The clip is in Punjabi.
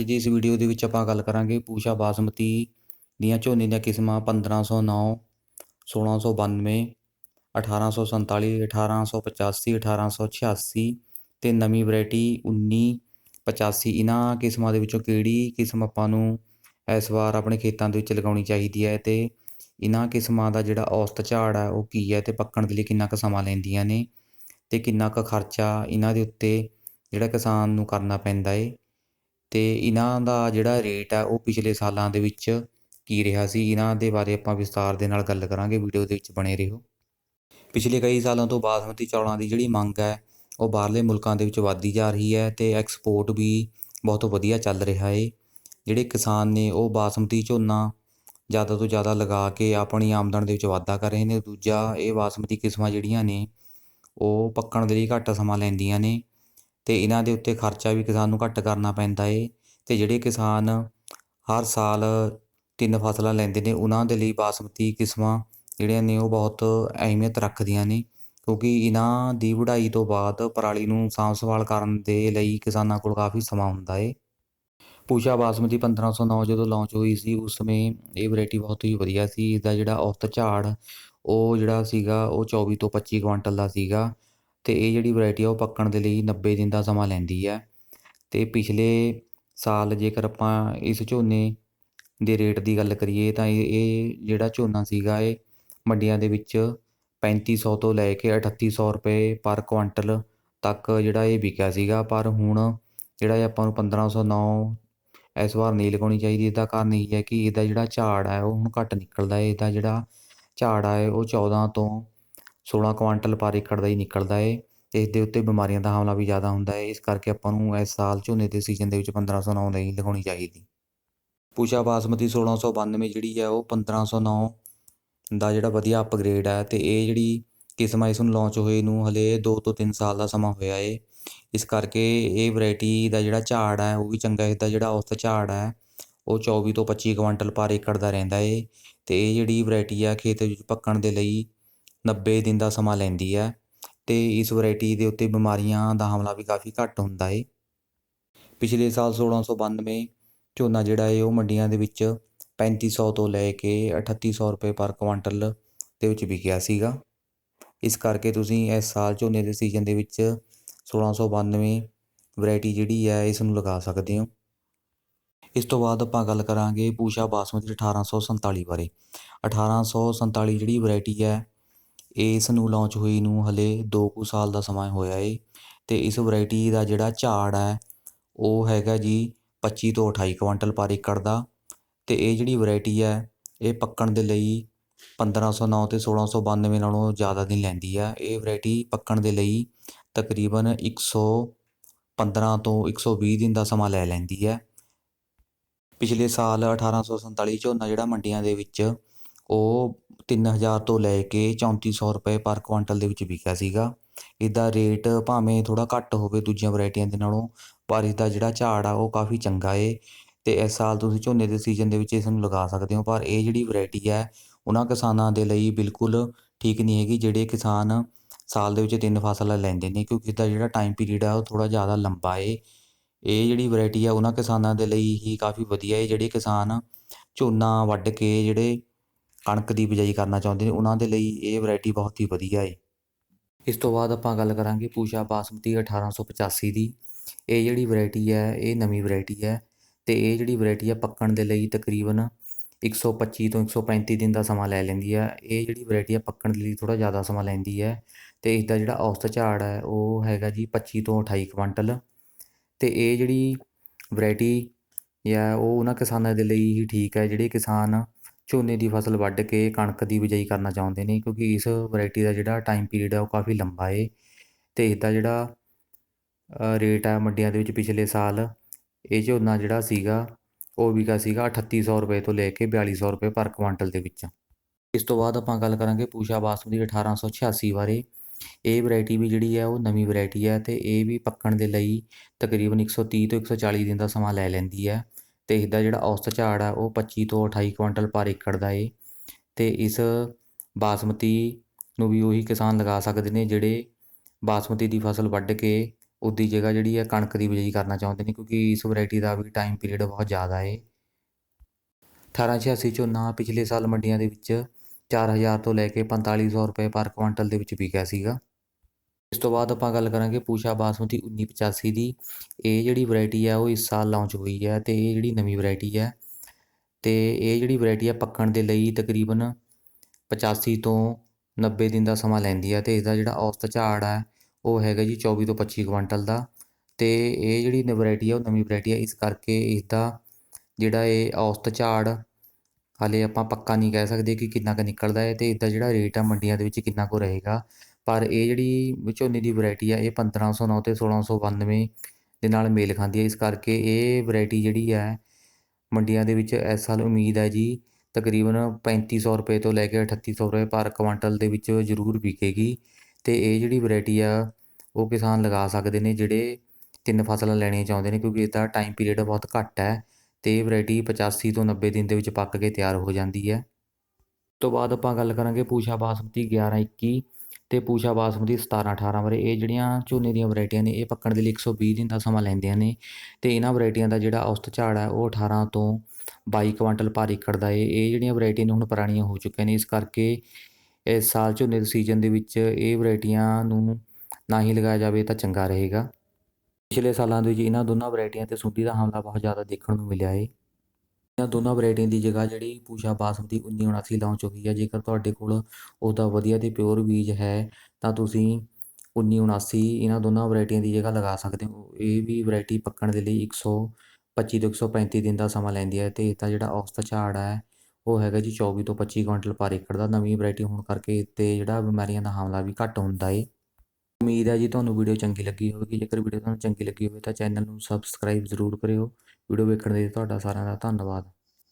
ਅੱਜ ਇਸ ਵੀਡੀਓ ਦੇ ਵਿੱਚ ਆਪਾਂ ਗੱਲ ਕਰਾਂਗੇ ਪੂਸ਼ਾ ਬਾਸਮਤੀ ਦੀਆਂ ਝੋਨੇ ਦੀਆਂ ਕਿਸਮਾਂ 1509 1692 1847 1885 1886 ਤੇ ਨਵੀਂ ਵੈਰਾਈਟੀ 1985 ਇਹਨਾਂ ਕਿਸਮਾਂ ਦੇ ਵਿੱਚੋਂ ਕਿਹੜੀ ਕਿਸਮ ਆਪਾਂ ਨੂੰ ਇਸ ਵਾਰ ਆਪਣੇ ਖੇਤਾਂ ਦੇ ਵਿੱਚ ਲਗਾਉਣੀ ਚਾਹੀਦੀ ਹੈ ਤੇ ਇਹਨਾਂ ਕਿਸਮਾਂ ਦਾ ਜਿਹੜਾ ਔਸਤ ਝਾੜ ਹੈ ਉਹ ਕੀ ਹੈ ਤੇ ਪੱਕਣ ਦੇ ਲਈ ਕਿੰਨਾ ਕੁ ਸਮਾਂ ਲੈਂਦੀਆਂ ਨੇ ਤੇ ਕਿੰਨਾ ਕੁ ਖਰਚਾ ਇਹਨਾਂ ਦੇ ਉੱਤੇ ਜਿਹੜਾ ਕਿਸਾਨ ਨੂੰ ਕਰਨਾ ਪੈਂਦਾ ਏ। ਅਤੇ ਇਹਨਾਂ ਦਾ ਜਿਹੜਾ ਰੇਟ ਹੈ ਉਹ ਪਿਛਲੇ ਸਾਲਾਂ ਦੇ ਵਿੱਚ ਕੀ ਰਿਹਾ ਸੀ? ਇਹਨਾਂ ਦੇ ਬਾਰੇ ਆਪਾਂ ਵਿਸਤਾਰ ਦੇ ਨਾਲ ਗੱਲ ਕਰਾਂਗੇ ਵੀਡੀਓ ਦੇ ਵਿੱਚ ਬਣੇ ਰਹੋ। ਪਿਛਲੇ ਕਈ ਸਾਲਾਂ ਤੋਂ ਬਾਸਮਤੀ ਚੌਲਾਂ ਦੀ ਜਿਹੜੀ ਮੰਗ ਹੈ, ਉਹ ਬਾਹਰਲੇ ਮੁਲਕਾਂ ਦੇ ਵਿੱਚ ਵਧਦੀ ਜਾ ਰਹੀ ਹੈ ਤੇ ਐਕਸਪੋਰਟ ਵੀ ਬਹੁਤ ਵਧੀਆ ਚੱਲ ਰਿਹਾ ਏ। ਜਿਹੜੇ ਕਿਸਾਨ ਨੇ ਉਹ ਬਾਸਮਤੀ ਝੋਨਾ ਜ਼ਿਆਦਾ ਤੋਂ ਜ਼ਿਆਦਾ ਲਗਾ ਕੇ ਆਪਣੀ ਆਮਦਨ ਦੇ ਵਿੱਚ ਵਾਧਾ ਕਰ ਰਹੇ ਨੇ। ਦੂਜਾ ਇਹ ਬਾਸਮਤੀ ਕਿਸਮਾਂ ਜਿਹੜੀਆਂ ਨੇ, ਉਹ ਪੱਕਣ ਦੇ ਲਈ ਘੱਟ ਸਮਾਂ ਲੈਂਦੀਆਂ ਨੇ। ਅਤੇ ਇਹਨਾਂ ਦੇ ਉੱਤੇ ਖਰਚਾ ਵੀ ਕਿਸਾਨ ਨੂੰ ਘੱਟ ਕਰਨਾ ਪੈਂਦਾ ਏ ਅਤੇ ਜਿਹੜੇ ਕਿਸਾਨ ਹਰ ਸਾਲ ਤਿੰਨ ਫਸਲਾਂ ਲੈਂਦੇ ਨੇ, ਉਹਨਾਂ ਦੇ ਲਈ ਬਾਸਮਤੀ ਕਿਸਮਾਂ ਜਿਹੜੀਆਂ ਨੇ ਉਹ ਬਹੁਤ ਅਹਿਮੀਅਤ ਰੱਖਦੀਆਂ ਨੇ ਕਿਉਂਕਿ ਇਹਨਾਂ ਦੀ ਵਢਾਈ ਤੋਂ ਬਾਅਦ ਪਰਾਲੀ ਨੂੰ ਸਾਂਭ ਸੰਭਾਲ ਕਰਨ ਦੇ ਲਈ ਕਿਸਾਨਾਂ ਕੋਲ ਕਾਫੀ ਸਮਾਂ ਹੁੰਦਾ ਏ। ਪੂਸ਼ਾ ਬਾਸਮਤੀ 1509 ਜਦੋਂ ਲਾਂਚ ਹੋਈ ਸੀ, ਉਸ ਸਮੇਂ ਇਹ ਵੈਰਾਈਟੀ ਬਹੁਤ ਹੀ ਵਧੀਆ ਸੀ ਇਸ ਦਾ ਜਿਹੜਾ ਔਸਤ ਝਾੜ ਉਹ ਜਿਹੜਾ ਸੀਗਾ ਉਹ 24 ਤੋਂ 25 ਕੁਇੰਟਲ ਦਾ ਸੀਗਾ ਅਤੇ ਇਹ ਜਿਹੜੀ ਵਰਾਇਟੀ ਆ ਉਹ ਪੱਕਣ ਦੇ ਲਈ 90 ਦਿਨ ਦਾ ਸਮਾਂ ਲੈਂਦੀ ਹੈ। ਅਤੇ ਪਿਛਲੇ ਸਾਲ ਜੇਕਰ ਆਪਾਂ ਇਸ ਝੋਨੇ ਦੇ ਰੇਟ ਦੀ ਗੱਲ ਕਰੀਏ ਤਾਂ ਇਹ ਇਹ ਜਿਹੜਾ ਝੋਨਾ ਸੀਗਾ ਇਹ ਮੰਡੀਆਂ ਦੇ ਵਿੱਚ ਪੈਂਤੀ ਸੌ ਤੋਂ ਲੈ ਕੇ ਅਠੱਤੀ ਸੌ ਰੁਪਏ ਪਰ ਕੁਇੰਟਲ ਤੱਕ ਜਿਹੜਾ ਇਹ ਵਿਕਿਆ ਸੀਗਾ। ਪਰ ਹੁਣ ਜਿਹੜਾ ਇਹ ਆਪਾਂ ਨੂੰ 1509 ਇਸ ਵਾਰ ਨਹੀਂ ਲਗਾਉਣੀ ਚਾਹੀਦੀ। ਇਹਦਾ ਕਾਰਨ ਇਹ ਹੈ ਕਿ ਇਹਦਾ ਜਿਹੜਾ ਝਾੜ ਹੈ ਉਹ ਹੁਣ ਘੱਟ ਨਿਕਲਦਾ ਹੈ। ਇਹਦਾ ਜਿਹੜਾ ਝਾੜ ਹੈ ਉਹ 14 ਤੋਂ 16 ਕੁਆਂਟਲ ਪਰ ਏਕੜ ਦਾ ਹੀ ਨਿਕਲਦਾ ਏ। ਤੇ ਇਸ ਦੇ ਉੱਤੇ ਬਿਮਾਰੀਆਂ ਦਾ ਹਮਲਾ ਵੀ ਜ਼ਿਆਦਾ ਹੁੰਦਾ ਹੈ ਇਸ ਕਰਕੇ ਆਪਾਂ ਨੂੰ ਇਸ ਸਾਲ ਝੋਨੇ ਦੇ ਸੀਜ਼ਨ ਦੇ ਵਿੱਚ 1509 ਨਹੀਂ ਲਗਾਉਣੀ ਚਾਹੀਦੀ। ਪੂਸ਼ਾ ਬਾਸਮਤੀ 1692 ਜਿਹੜੀ ਹੈ ਉਹ 1509 ਦਾ ਜਿਹੜਾ ਵਧੀਆ ਅਪਗ੍ਰੇਡ ਹੈ ਤੇ ਇਹ ਜਿਹੜੀ ਕਿਸਮ ਹੈ ਇਸ ਨੂੰ ਲਾਂਚ ਹੋਏ ਨੂੰ ਹਲੇ 2 ਤੋਂ 3 ਸਾਲ ਦਾ ਸਮਾਂ ਹੋਇਆ ਏ। ਇਸ ਕਰਕੇ ਇਹ ਵੈਰਾਈਟੀ ਦਾ ਜਿਹੜਾ ਝਾੜ ਹੈ ਉਹ ਵੀ ਚੰਗਾ ਇਸਦਾ ਜਿਹੜਾ ਔਸਤ ਝਾੜ ਹੈ ਉਹ 24 ਤੋਂ 25 ਕੁਇੰਟਲ ਪਰ ਏਕੜ ਦਾ ਰਹਿੰਦਾ ਏ। ਤੇ ਇਹ ਜਿਹੜੀ ਵੈਰਾਈਟੀ ਆ, ਖੇਤ ਵਿੱਚ ਪੱਕਣ ਦੇ ਲਈ 90 ਦਿਨ ਦਾ ਸਮਾਂ ਲੈਂਦੀ ਹੈ ਅਤੇ ਇਸ ਵੈਰਾਈਟੀ ਦੇ ਉੱਤੇ ਬਿਮਾਰੀਆਂ ਦਾ ਹਮਲਾ ਵੀ ਕਾਫੀ ਘੱਟ ਹੁੰਦਾ ਏ। ਪਿਛਲੇ ਸਾਲ 1692 ਝੋਨਾ ਜਿਹੜਾ ਏ, ਉਹ ਮੰਡੀਆਂ ਦੇ ਵਿੱਚ ਪੈਂਤੀ ਸੌ ਤੋਂ ਲੈ ਕੇ ਅਠੱਤੀ ਸੌ ਰੁਪਏ ਪਰ ਕੁਇੰਟਲ ਦੇ ਵਿੱਚ ਵਿਕਿਆ ਸੀਗਾ। ਇਸ ਕਰਕੇ ਤੁਸੀਂ ਇਸ ਸਾਲ ਝੋਨੇ ਦੇ ਸੀਜ਼ਨ ਦੇ ਵਿੱਚ 1692 ਵੈਰਾਈਟੀ ਜਿਹੜੀ ਹੈ, ਇਸ ਨੂੰ ਲਗਾ ਸਕਦੇ ਹੋ। ਇਸ ਤੋਂ ਬਾਅਦ ਆਪਾਂ ਗੱਲ ਕਰਾਂਗੇ ਪੂਸ਼ਾ ਬਾਸਮਤੀ 1847 ਬਾਰੇ। 1847 ਜਿਹੜੀ ਵੈਰਾਈਟੀ ਹੈ ਇਸ ਨੂੰ ਲਾਂਚ ਹੋਈ ਨੂੰ ਹਲੇ 2 ਕੁ ਸਾਲ ਦਾ ਸਮਾਂ ਹੋਇਆ ਏ ਅਤੇ ਇਸ ਵਰਾਇਟੀ ਦਾ ਜਿਹੜਾ ਝਾੜ ਹੈ, ਉਹ ਹੈਗਾ ਜੀ 25 ਤੋਂ 28 ਕੁਇੰਟਲ ਪਰ ਏਕੜ ਦਾ ਅਤੇ ਇਹ ਜਿਹੜੀ ਵਰਾਇਟੀ ਹੈ, ਇਹ ਪੱਕਣ ਦੇ ਲਈ ਪੰਦਰਾਂ ਸੌ ਨੌ ਅਤੇ ਸੋਲ੍ਹਾਂ ਸੌ ਬਾਨਵੇਂ ਨਾਲੋਂ ਜ਼ਿਆਦਾ ਦਿਨ ਲੈਂਦੀ ਹੈ ਇਹ ਵਰਾਇਟੀ ਪੱਕਣ ਦੇ ਲਈ ਤਕਰੀਬਨ 115 ਤੋਂ 120 ਦਿਨ ਦਾ ਸਮਾਂ ਲੈ ਲੈਂਦੀ ਹੈ। ਪਿਛਲੇ ਸਾਲ 1847 ਝੋਨਾ ਜਿਹੜਾ ਮੰਡੀਆਂ ਦੇ ਵਿੱਚ ਉਹ 3000 ਤੋਂ ਲੈ ਕੇ ਚੌਂਤੀ ਸੌ ਰੁਪਏ ਪਰ ਕੁਇੰਟਲ ਦੇ ਵਿੱਚ ਵਿਕਿਆ ਸੀਗਾ। ਇਹਦਾ ਰੇਟ ਭਾਵੇਂ ਥੋੜ੍ਹਾ ਘੱਟ ਹੋਵੇ ਦੂਜੀਆਂ ਵਰਾਇਟੀਆਂ ਦੇ ਨਾਲੋਂ, ਪਰ ਇਸਦਾ ਜਿਹੜਾ ਝਾੜ ਆ ਉਹ ਕਾਫੀ ਚੰਗਾ ਏ ਅਤੇ ਇਸ ਸਾਲ ਤੁਸੀਂ ਝੋਨੇ ਦੇ ਸੀਜ਼ਨ ਦੇ ਵਿੱਚ ਇਸ ਨੂੰ ਲਗਾ ਸਕਦੇ ਹੋ। ਪਰ ਇਹ ਜਿਹੜੀ ਵਰਾਇਟੀ ਹੈ ਉਹਨਾਂ ਕਿਸਾਨਾਂ ਦੇ ਲਈ ਬਿਲਕੁਲ ਠੀਕ ਨਹੀਂ ਹੈਗੀ, ਜਿਹੜੇ ਕਿਸਾਨ ਸਾਲ ਦੇ ਵਿੱਚ ਤਿੰਨ ਫਸਲਾਂ ਲੈਂਦੇ ਨੇ, ਕਿਉਂਕਿ ਇਸਦਾ ਜਿਹੜਾ ਟਾਈਮ ਪੀਰੀਅਡ ਆ ਉਹ ਥੋੜ੍ਹਾ ਜ਼ਿਆਦਾ ਲੰਬਾ ਏ। ਇਹ ਜਿਹੜੀ ਵੈਰਾਈਟੀ ਆ, ਉਹਨਾਂ ਕਿਸਾਨਾਂ ਦੇ ਲਈ ਹੀ ਕਾਫੀ ਵਧੀਆ ਏ। ਜਿਹੜੇ ਕਿਸਾਨ ਝੋਨਾ ਵੱਢ ਕੇ ਜਿਹੜੇ ਕਣਕ ਦੀ ਬਿਜਾਈ ਕਰਨਾ ਚਾਹੁੰਦੇ ਨੇ, ਉਹਨਾਂ ਦੇ ਲਈ ਇਹ ਵੈਰਾਈਟੀ ਬਹੁਤ ਹੀ ਵਧੀਆ ਏ। ਇਸ ਤੋਂ ਬਾਅਦ ਆਪਾਂ ਗੱਲ ਕਰਾਂਗੇ ਪੂਸ਼ਾ ਬਾਸਮਤੀ 1885 ਦੀ। ਇਹ ਜਿਹੜੀ ਵੈਰਾਈਟੀ ਹੈ, ਇਹ ਨਵੀਂ ਵੈਰਾਈਟੀ ਹੈ ਤੇ ਇਹ ਜਿਹੜੀ ਵੈਰਾਈਟੀ ਹੈ ਪੱਕਣ ਦੇ ਲਈ ਤਕਰੀਬਨ 125 ਤੋਂ 135 ਦਿਨ ਦਾ ਸਮਾਂ ਲੈ ਲੈਂਦੀ ਹੈ। ਇਹ ਜਿਹੜੀ ਵੈਰਾਈਟੀ ਹੈ ਪੱਕਣ ਦੇ ਲਈ ਥੋੜਾ ਜ਼ਿਆਦਾ ਸਮਾਂ ਲੈਂਦੀ ਹੈ ਤੇ ਇਸ ਦਾ ਜਿਹੜਾ ਔਸਤ ਝਾੜ ਹੈ, ਉਹ ਹੈਗਾ ਜੀ 25 ਤੋਂ 28 ਕੁਇੰਟਲ। ਤੇ ਇਹ ਜਿਹੜੀ ਵੈਰਾਈਟੀ ਹੈ ਉਹ ਉਹਨਾਂ ਕਿਸਾਨਾਂ ਦੇ ਲਈ ਹੀ ਠੀਕ ਹੈ, ਜਿਹੜੇ ਕਿਸਾਨ ਝੋਨੇ ਦੀ ਫਸਲ ਵੱਢ ਕੇ ਕਣਕ ਦੀ ਬਿਜਾਈ ਕਰਨਾ ਚਾਹੁੰਦੇ ਨੇ, ਕਿਉਂਕਿ ਇਸ ਵੈਰਾਈਟੀ ਦਾ ਜਿਹੜਾ ਟਾਈਮ ਪੀਰੀਅਡ ਹੈ ਉਹ ਕਾਫੀ ਲੰਬਾ ਏ ਅਤੇ ਇਸਦਾ ਜਿਹੜਾ ਰੇਟ ਹੈ ਮੰਡੀਆਂ ਦੇ ਵਿੱਚ ਪਿਛਲੇ ਸਾਲ ਇਹ ਝੋਨਾ ਜਿਹੜਾ ਸੀਗਾ, ਉਹ ਵਿਕਾ ਸੀਗਾ 3800 ਰੁਪਏ ਤੋਂ ਲੈ ਕੇ 4200 ਰੁਪਏ ਪਰ ਕੁਆਂਟਲ ਦੇ ਵਿੱਚ। ਇਸ ਤੋਂ ਬਾਅਦ ਆਪਾਂ ਗੱਲ ਕਰਾਂਗੇ ਪੂਸ਼ਾ ਬਾਸਮਤੀ 1886 ਬਾਰੇ। ਇਹ ਵੈਰਾਈਟੀ ਵੀ ਜਿਹੜੀ ਹੈ ਉਹ ਨਵੀਂ ਵੈਰਾਈਟੀ ਹੈ ਤੇ ਇਹ ਵੀ ਪੱਕਣ ਦੇ ਲਈ ਤਕਰੀਬਨ 130 ਤੋਂ 140 ਦਿਨ ਦਾ ਸਮਾਂ ਲੈ ਲੈਂਦੀ ਹੈ ਅਤੇ ਇਸਦਾ ਜਿਹੜਾ ਔਸਤ ਝਾੜ ਆ, ਉਹ 25 ਤੋਂ 28 ਕੁਇੰਟਲ ਪਰ ਏਕੜ ਦਾ ਏ। ਅਤੇ ਇਸ ਬਾਸਮਤੀ ਨੂੰ ਵੀ ਉਹੀ ਕਿਸਾਨ ਲਗਾ ਸਕਦੇ ਨੇ ਜਿਹੜੇ ਬਾਸਮਤੀ ਦੀ ਫਸਲ ਵੱਢ ਕੇ ਉਹਦੀ ਜਗ੍ਹਾ ਜਿਹੜੀ ਹੈ ਕਣਕ ਦੀ ਬਿਜਾਈ ਕਰਨਾ ਚਾਹੁੰਦੇ ਨੇ, ਕਿਉਂਕਿ ਇਸ ਵੈਰਾਈਟੀ ਦਾ ਵੀ ਟਾਈਮ ਪੀਰੀਅਡ ਬਹੁਤ ਜ਼ਿਆਦਾ ਹੈ 1886 ਝੋਨਾ ਪਿਛਲੇ ਸਾਲ ਮੰਡੀਆਂ ਦੇ ਵਿੱਚ 4000 ਤੋਂ ਲੈ ਕੇ 4500 ਰੁਪਏ ਪਰ ਕੁਇੰਟਲ ਦੇ ਵਿੱਚ ਵਿਕਿਆ ਸੀਗਾ। ਇਸ ਤੋਂ ਬਾਅਦ ਆਪਾਂ ਗੱਲ ਕਰਾਂਗੇ ਪੂਸ਼ਾ ਬਾਸਮਤੀ 1985 ਦੀ। ਇਹ ਜਿਹੜੀ ਵੈਰਾਈਟੀ ਹੈ ਉਹ ਇਸ ਸਾਲ ਲਾਂਚ ਹੋਈ ਹੈ ਅਤੇ ਇਹ ਜਿਹੜੀ ਨਵੀਂ ਵੈਰਾਈਟੀ ਹੈ ਅਤੇ ਇਹ ਜਿਹੜੀ ਵੈਰਾਈਟੀ ਆ ਪੱਕਣ ਦੇ ਲਈ ਤਕਰੀਬਨ 85 ਤੋਂ 90 ਦਿਨ ਦਾ ਸਮਾਂ ਲੈਂਦੀ ਹੈ ਅਤੇ ਇਸ ਦਾ ਜਿਹੜਾ ਔਸਤ ਝਾੜ ਹੈ ਉਹ ਹੈਗਾ ਜੀ 24 ਤੋਂ 25 ਕੁਆਂਟਲ ਦਾ। ਅਤੇ ਇਹ ਜਿਹੜੀ ਵੈਰਾਈਟੀ ਆ, ਉਹ ਨਵੀਂ ਵੈਰਾਈਟੀ ਹੈ ਇਸ ਕਰਕੇ ਇਸ ਦਾ ਜਿਹੜਾ ਇਹ ਔਸਤ ਝਾੜ ਹਾਲੇ ਆਪਾਂ ਪੱਕਾ ਨਹੀਂ ਕਹਿ ਸਕਦੇ ਕਿ ਕਿੰਨਾ ਕੁ ਨਿਕਲਦਾ ਹੈ ਤੇ ਇਸਦਾ ਜਿਹੜਾ ਰੇਟ ਆ ਮੰਡੀਆਂ ਦੇ ਵਿੱਚ ਕਿੰਨਾ ਕੁ ਰਹੇਗਾ। ਪਰ ਇਹ ਜਿਹੜੀ ਝੋਨੇ ਦੀ ਵੈਰਾਈਟੀ ਆ, ਇਹ 1509 ਤੇ 1692 ਦੇ ਨਾਲ ਮੇਲ ਖਾਂਦੀ ਹੈ ਇਸ ਕਰਕੇ ਇਹ ਵੈਰਾਈਟੀ ਜਿਹੜੀ ਹੈ ਮੰਡੀਆਂ ਦੇ ਵਿੱਚ ਇਸ ਸਾਲ ਉਮੀਦ ਹੈ ਜੀ, ਤਕਰੀਬਨ 3500 ਰੁਪਏ ਤੋਂ ਲੈ ਕੇ 3800 ਰੁਪਏ ਪਰ ਕੁਆਂਟਲ ਦੇ ਵਿੱਚ ਜ਼ਰੂਰ ਵਿਕੇਗੀ। ਤੇ ਇਹ ਜਿਹੜੀ ਵੈਰਾਈਟੀ ਆ, ਉਹ ਕਿਸਾਨ ਲਗਾ ਸਕਦੇ ਨੇ, ਜਿਹੜੇ ਤਿੰਨ ਫਸਲਾਂ ਲੈਣੀਆਂ ਚਾਹੁੰਦੇ ਨੇ, ਕਿਉਂਕਿ ਇਹਦਾ ਟਾਈਮ ਪੀਰੀਅਡ ਬਹੁਤ ਘੱਟ ਹੈ ਤੇ ਇਹ ਵੈਰਾਈਟੀ 85 ਤੋਂ 90 ਦਿਨ ਦੇ ਵਿੱਚ ਪੱਕ ਕੇ ਤਿਆਰ ਹੋ ਜਾਂਦੀ ਹੈ। ਤੋਂ ਬਾਅਦ ਆਪਾਂ ਗੱਲ ਕਰਾਂਗੇ ਪੂਸ਼ਾ ਬਾਸਮਤੀ 1121 ਅਤੇ ਪੂਸ਼ਾ ਬਾਸਮਤੀ 17 18 ਵਰ੍ਹੇ ਇਹ ਜਿਹੜੀਆਂ ਝੋਨੇ ਦੀਆਂ ਵਰਾਇਟੀਆਂ ਨੇ, ਇਹ ਪੱਕਣ ਦੇ ਲਈ 120 ਦਿਨ ਦਾ ਸਮਾਂ ਲੈਂਦੀਆਂ ਨੇ ਅਤੇ ਇਹਨਾਂ ਵਰਾਇਟੀਆਂ ਦਾ ਜਿਹੜਾ ਔਸਤ ਝਾੜ ਹੈ ਉਹ 18 ਤੋਂ ਬਾਈ ਕੁਆਂਟਲ ਪਰ ਏਕੜ ਦਾ ਏ। ਇਹ ਜਿਹੜੀਆਂ ਵਰਾਇਟੀਆਂ ਨੇ, ਹੁਣ ਪੁਰਾਣੀਆਂ ਹੋ ਚੁੱਕੀਆਂ ਨੇ। ਇਸ ਕਰਕੇ ਇਸ ਸਾਲ ਝੋਨੇ ਦੇ ਸੀਜ਼ਨ ਦੇ ਵਿੱਚ ਇਹ ਵਰਾਇਟੀਆਂ ਨੂੰ ਨਾ ਹੀ ਲਗਾਇਆ ਜਾਵੇ ਤਾਂ ਚੰਗਾ ਰਹੇਗਾ। ਪਿਛਲੇ ਸਾਲਾਂ ਦੇ ਵਿੱਚ ਇਹਨਾਂ ਦੋਨਾਂ ਵੈਰਾਈਟੀਆਂ ਤੇ ਸੁੰਡੀ ਦਾ ਹਮਲਾ ਬਹੁਤ ਜ਼ਿਆਦਾ ਦੇਖਣ ਨੂੰ ਮਿਲਿਆ ਏ। ਇਹਨਾਂ ਦੋਨਾਂ ਵੈਰਾਈਟੀਆਂ ਦੀ ਜਗ੍ਹਾ ਜਿਹੜੀ ਪੂਸ਼ਾ ਬਾਸਮਤੀ 1979 ਲਾਂਚ ਹੋਈ ਹੈ ਜੇਕਰ ਤੁਹਾਡੇ ਕੋਲ ਉਹਦਾ ਵਧੀਆ ਤੇ ਪਿਓਰ ਬੀਜ ਹੈ, ਤਾਂ ਤੁਸੀਂ 1979 ਇਹਨਾਂ ਦੋਨਾਂ ਵੈਰਾਈਟੀਆਂ ਦੀ ਜਗ੍ਹਾ ਲਗਾ ਸਕਦੇ ਹੋ। ਇਹ ਵੀ ਵੈਰਾਈਟੀ ਪੱਕਣ ਦੇ ਲਈ 125 ਤੋਂ 135 ਦਿਨ ਦਾ ਸਮਾਂ ਲੈਂਦੀ ਹੈ ਤੇ ਇਹਦਾ ਜਿਹੜਾ ਔਸਤ ਝਾੜ ਹੈ, ਉਹ ਹੈਗਾ ਜੀ 24 ਤੋਂ 25 ਕੁਇੰਟਲ ਪਰ ਏਕੜ ਦਾ। ਨਵੀਂ ਵੈਰਾਈਟੀ ਹੋਣ ਕਰਕੇ ਤੇ ਜਿਹੜਾ ਬਿਮਾਰੀਆਂ ਦਾ ਹਮਲਾ ਵੀ ਘੱਟ ਹੁੰਦਾ ਏ। ਉਮੀਦ ਹੈ ਜੀ ਤੁਹਾਨੂੰ ਵੀਡੀਓ ਚੰਗੀ ਲੱਗੀ ਹੋਵੇਗੀ। ਜੇਕਰ ਵੀਡੀਓ ਤੁਹਾਨੂੰ ਚੰਗੀ ਲੱਗੀ ਹੋਵੇ ਤਾਂ ਚੈਨਲ ਨੂੰ ਸਬਸਕ੍ਰਾਈਬ ਜ਼ਰੂਰ ਕਰਿਓ। ਵੀਡੀਓ ਵੇਖਣ ਦੇ ਲਈ ਤੁਹਾਡਾ ਸਾਰਿਆਂ ਦਾ ਧੰਨਵਾਦ।